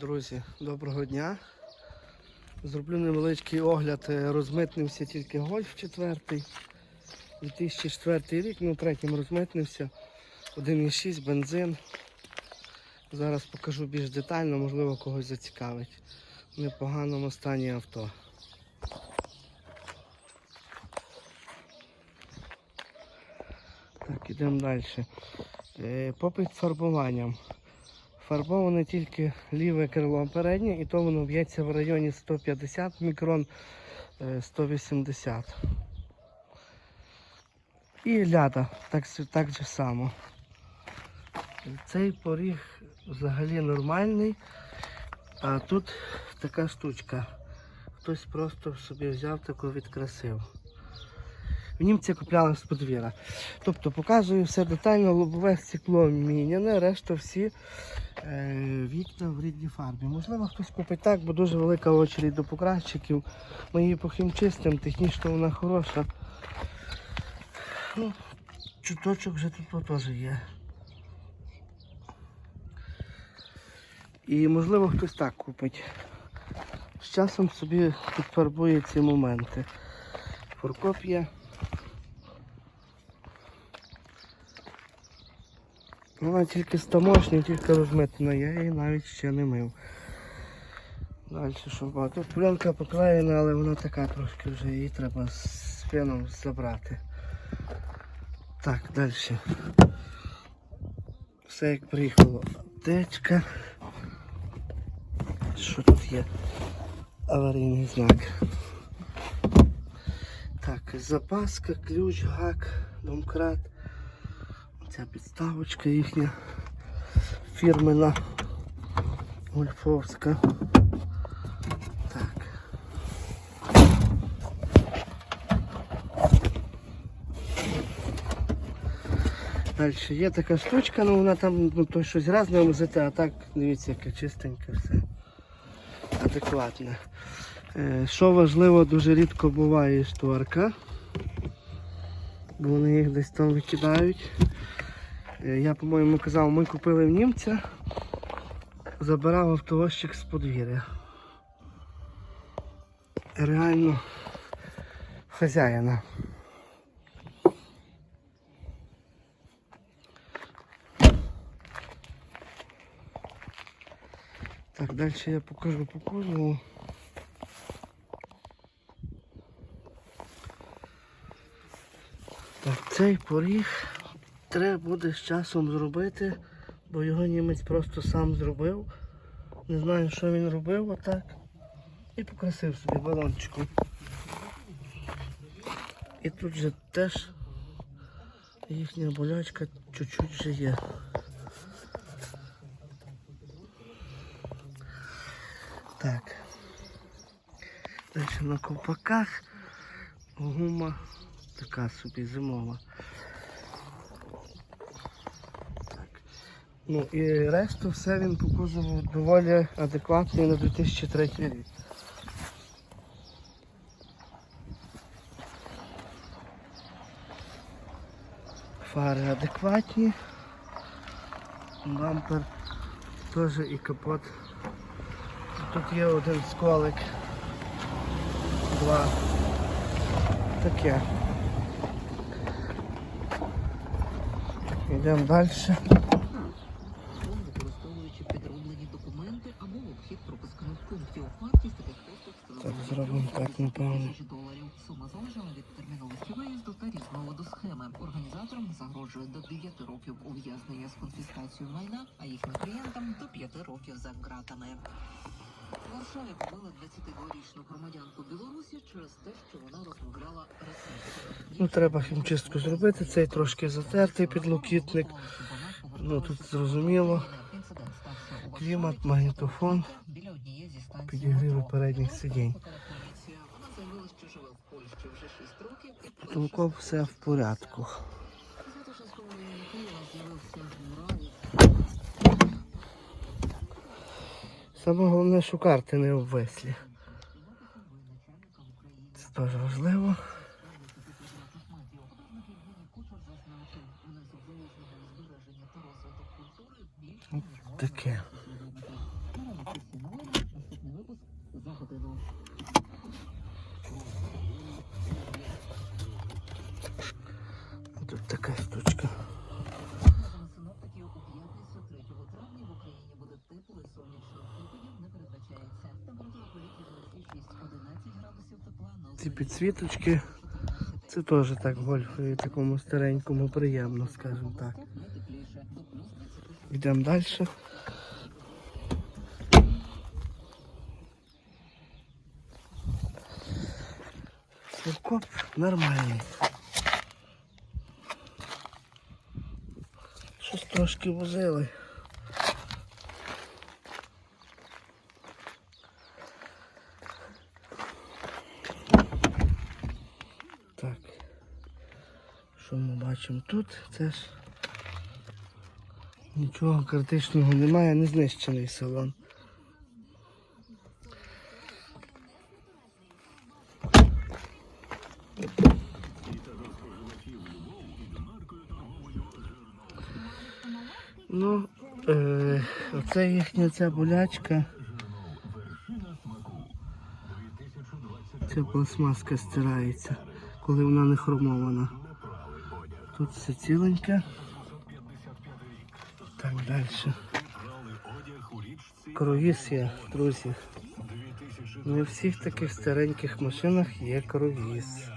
Друзі, доброго дня. Зроблю невеличкий огляд. Е, Розмитнився тільки гольф четвертий. 2004 рік, ну третім розмитнився. 1,6 бензин. Зараз покажу більш детально, можливо когось зацікавить. В непоганому стані авто. Так, ідемо далі. Е, Попит фарбуванням. Фарбоване тільки ліве крило переднє, і то воно б'ється в районі 150 мікрон е, 180. І ляда так, так же само. Цей поріг взагалі нормальний, а тут така штучка. Хтось просто собі взяв таку відкрасив. В німці купляли з подвір'я. Тобто показую все детально, лобове стекло міняне, решта всі е, вікна в рідній фарбі. Можливо, хтось купить так, бо дуже велика очередь до покращиків. Ми її похімчистимо, технічно вона хороша. Ну, чуточок вже тут теж є. І можливо хтось так купить. З часом собі підфарбує ці моменти. Фуркоп Вона тільки з тамошньої, тільки розмитана, я її навіть ще не мив. Далі що багато. Тут пленка поклеєна, але вона така трошки вже її треба з пеном забрати. Так, далі. Все як приїхало. Аптечка. Що тут є? Аварійний знак. Так, запаска, ключ, гак, домкрат. Ця підставочка їхня фірмена гольфовська. Так. Далі є така штучка, ну вона там ну, то щось разне музити, а так дивіться, яке чистеньке все. Адекватне. Е, Що важливо, дуже рідко буває шторка. Бо вони їх десь там викидають. Е, Я, по-моєму, казав, ми купили в німця, забирав автовозчик з подвір'я. Реально хазяїна. Так, далі я покажу по кузову. Так, цей поріг треба буде з часом зробити, бо його німець просто сам зробив. Не знаю, що він робив отак. І покрасив собі балончиком. І тут же теж їхня болячка чуть-чуть вже є. Так. Далі на ковпаках гума така собі зимова. Ну і решту все він по кузову доволі адекватний на 2003 рік. Фари адекватні. Бампер теж і капот. Тут є один сколик. Два. Таке. Йдемо далі. Зробимо так, напевно. доларів. Сума залежала від терміновості виїзду та різновиду схеми. Організаторам загрожує до 9 років ув'язнення з конфіскацією майна, а їхнім клієнтам до 5 років за ґратами. В Варшаві побили 22-річну громадянку Білорусі через те, що вона розмовляла російською. Ну, треба хімчистку зробити. Цей трошки затертий підлокітник. Ну, тут зрозуміло. Клімат, магнітофон, підігріви передніх сидінь. Що живе в Польщі вже 6 років і Толком все в порядку. Саме головне, що карти не обвислі. Це теж важливо. Художник Євгеній підсвіточки, це теж так гольфові такому старенькому приємно, скажімо так. не тепліше. До плюс 26 Йдемо далі. Сівкоп нормальний. Щось трошки возили. Так. Що ми бачимо тут? Це ж Нічого критичного немає, не знищений салон. Ну, е, оце їхня ця болячка. Ця пластмаска стирається, коли вона не хромована. Тут все ціленьке. Так, далі. Круїз є, друзі. Не в всіх таких стареньких машинах є круїз.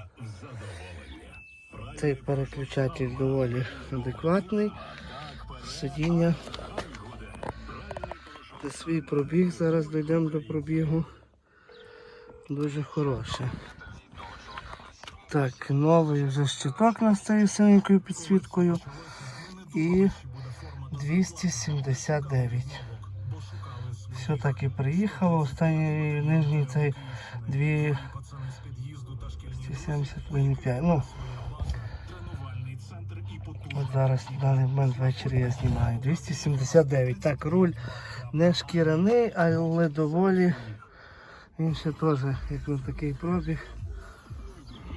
Цей переключатель доволі адекватний. Сидіння. Де свій пробіг, зараз дійдемо до пробігу. Дуже хороше. Так, новий вже щиток у нас синенькою підсвіткою. І 279. Все так і приїхало. Останній нижній цей 275. Ну, от зараз на даний момент ввечері я знімаю. 279. Так, руль не шкіряний, але доволі. Він ще теж, як на такий пробіг.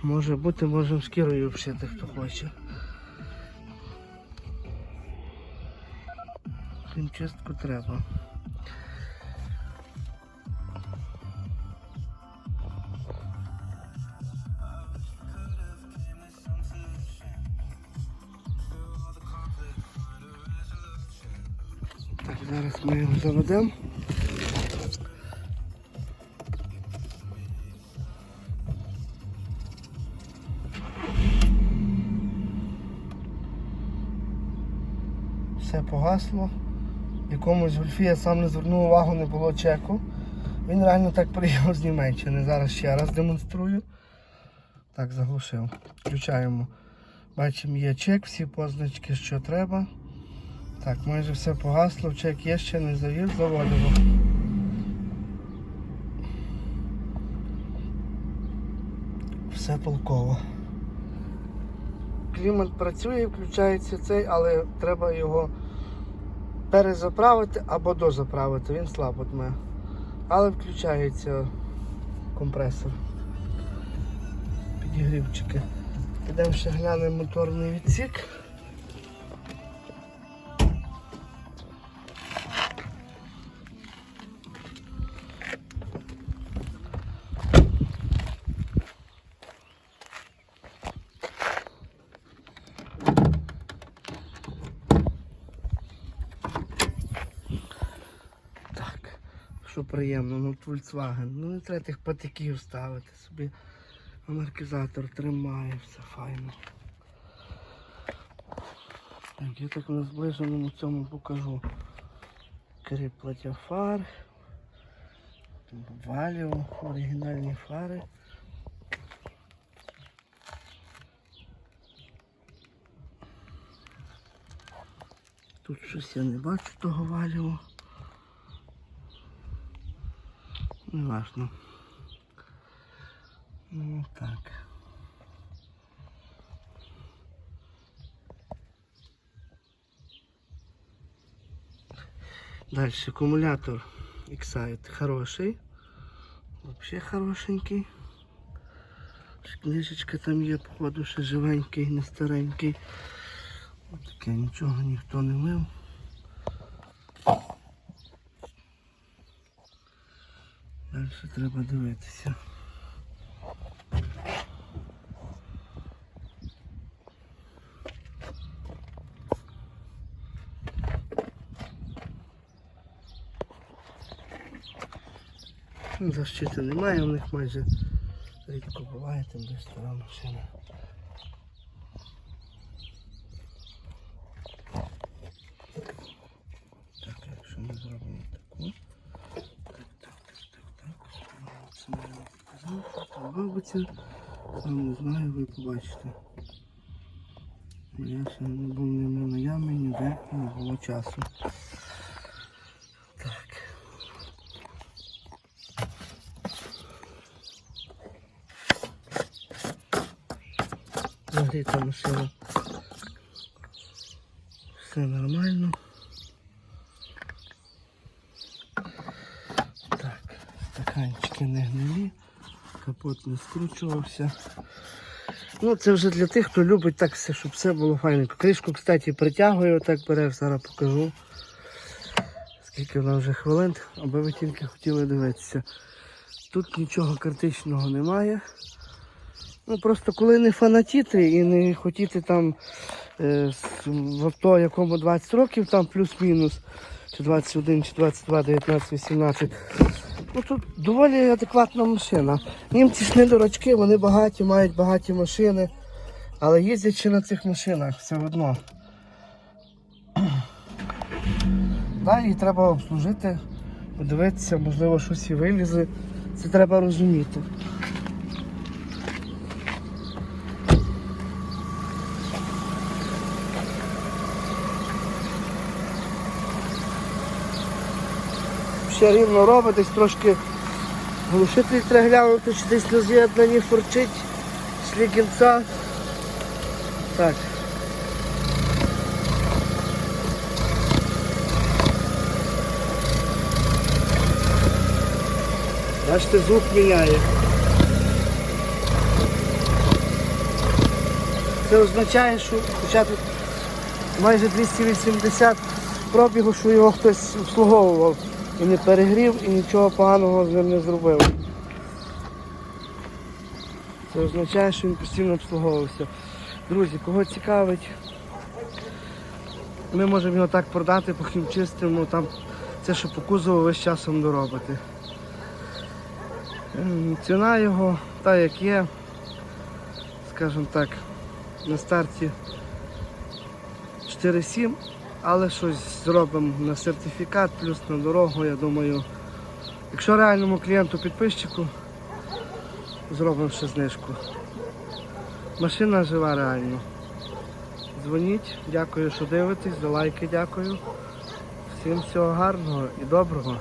Може бути, можемо шкірою вшити, хто хоче. Хімчистку треба. Так, зараз ми його заведемо. Все погасло. Якомусь гольфі я сам не звернув увагу, не було чеку. Він реально так приїхав з Німеччини. Зараз ще раз демонструю. Так, заглушив. Включаємо. Бачимо, є чек, всі позначки, що треба. Так, майже все погасло, чек є ще не завів, заводимо. Все полково. Клімат працює, включається цей, але треба його перезаправити або дозаправити, він слабо дме. Але включається компресор. Підігрівчики. Підемо ще глянемо моторний відсік. Приємно, ну Volkswagen. Ну не треба тих патиків ставити собі. Амортизатор тримає, все файно. Так, я так на зближеному цьому покажу. Кріплення фар. Валіо, оригінальні фари. Тут щось я не бачу того валіо. Не важно. Ну так. Далі акумулятор Excite хороший. Вообще хорошенький. Книжечка там є, походу, ще живенький, не старенький. Таке нічого ніхто не мив. що треба дивитися. Защити немає, у них майже рідко буває там десь стара машина. Робиться. Не знаю, ви побачите. Я ще не був ні на ямі, ніде не було часу. Так. Нагріта машина. Все нормально. Так, стаканчики не гнилі, капот не скручувався. Ну, це вже для тих, хто любить так все, щоб все було файно. Кришку, кстати, притягую, так береш, зараз покажу. Скільки вона вже хвилин, аби ви тільки хотіли дивитися. Тут нічого критичного немає. Ну просто коли не фанатіти і не хотіти там е, в авто, якому 20 років, там плюс-мінус, чи 21, чи 22, 19, 18. Ну тут доволі адекватна машина. Німці ж не дурачки, вони багаті, мають багаті машини, але їздячи на цих машинах все одно. Її треба обслужити, подивитися, можливо, щось і вилізе. Це треба розуміти. Ще рівно робить, десь трошки глушитель треба глянути, чи десь на з'єднанні фурчить слігінця. Так. Бачите, звук міняє. Це означає, що хоча тут майже 280 пробігу, що його хтось обслуговував і не перегрів, і нічого поганого з ним не зробив. Це означає, що він постійно обслуговувався. Друзі, кого цікавить, ми можемо його так продати, похімчистимо, там це, що по кузову весь часом доробити. Ем, Ціна його, та як є, скажімо так, на старті 4,7, але щось зробимо на сертифікат, плюс на дорогу, я думаю. Якщо реальному клієнту підписчику, зробимо ще знижку. Машина жива реально. Дзвоніть, дякую, що дивитесь, за лайки дякую. Всім всього гарного і доброго.